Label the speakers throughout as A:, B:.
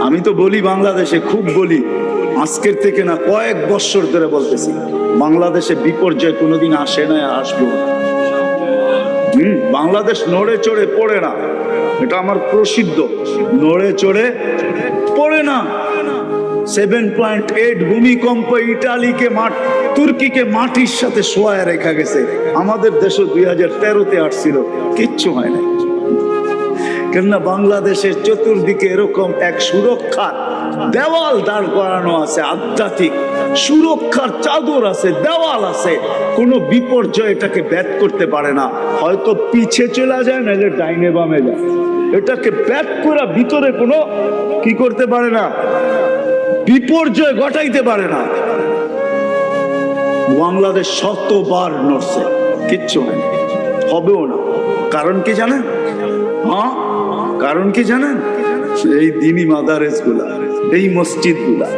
A: আমি তো বলি বাংলাদেশে, খুব বলি। আজকের থেকে না কয়েক বৎসর ধরে বলতেছি, বাংলাদেশে বিপর্যয় কোনোদিন আসে না, আসব। হুম, বাংলাদেশ নড়ে চড়ে পড়ে না। এটা আমার প্রসিদ্ধ। নড়ে চড়ে পড়ে না। সেভেন পয়েন্ট এইট ভূমিকম্প ইটালিকে মাঠ, তুর্কিকে মাটির সাথে শোয়ায় রেখা গেছে। আমাদের দেশও দুই হাজার তেরোতে আসছিল। কিচ্ছু হয় না কেননা বাংলাদেশের চতুর্দিকে এরকম এক সুরক্ষার দেওয়াল দাঁড় করানো আছে আধ্যাত্মিক। সুরক্ষার চাদর আছে, দেওয়াল আছে। কোনো বিপর্যয় এটাকে ব্যাট করতে পারে না। হয়তো পিছে চলে যায় না যে ডাইনে বামে যায়। এটাকে ব্যাট করা ভিতরে কোনো কি করতে পারে না? বিপর্যয় ঘটাইতে পারে না। বাংলাদেশ শতবার নড়ছে, কিচ্ছু হবেও না। কারণ কি জানেন? হ্যাঁ? কারণ কি জানেন? এই দিনী মাদারেসগুলা এই মসজিদগুলা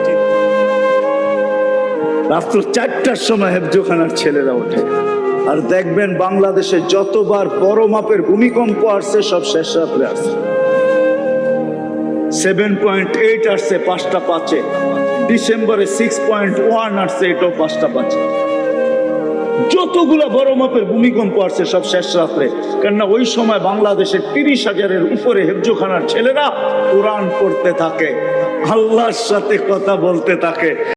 A: রাত্র চারটার সময় হেফজোখানার ছেলেরা ওঠে। আর দেখবেন বাংলাদেশে যতবার বড় মাপের ভূমিকম্প আসছে, সব শেষ রাত্রে আসছে। সেভেন পয়েন্ট এইট আসছে, পাঁচটা পাঁচে। ডিসেম্বরে সিক্স পয়েন্ট ওয়ান আসছে, এটাও পাঁচটা পাঁচে। যতগুলো বড় মাপের ভূমিকম্প আসছে, সব শেষ রাত্রে। কেননা ওই সময় বাংলাদেশের তিরিশ হাজারের উপরে হেফজোখানার ছেলেরা কোরআন পড়তে থাকে, আল্লাহর সাথে কথা বলতে থাকে।